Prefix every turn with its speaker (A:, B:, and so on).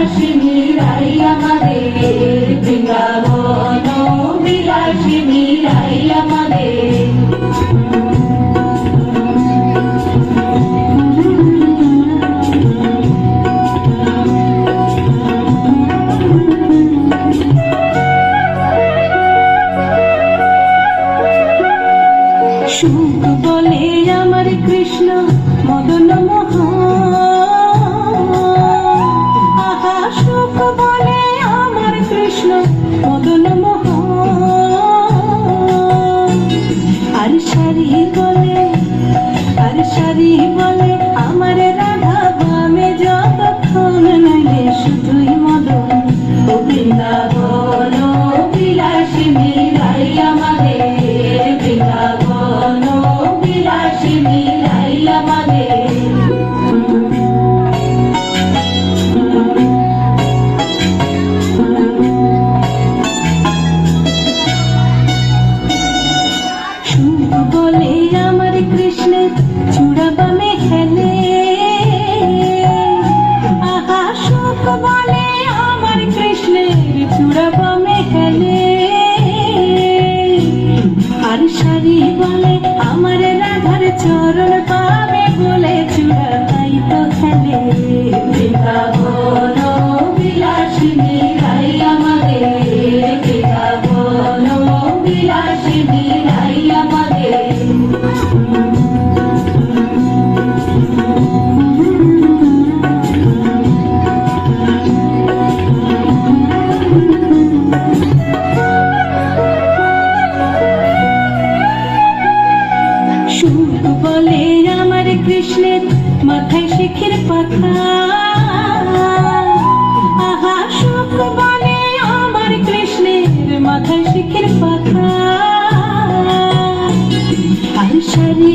A: বিলাসিনী রাই আমাদের বৃন্দাবন বিলাসিনী বলে আমার কৃষ্ণ you Surabaya. মাথায় শেখের পাখা। আহা সুখ বলে কৃষ্ণের মাথায় শেখের পাখা। আর শাড়ি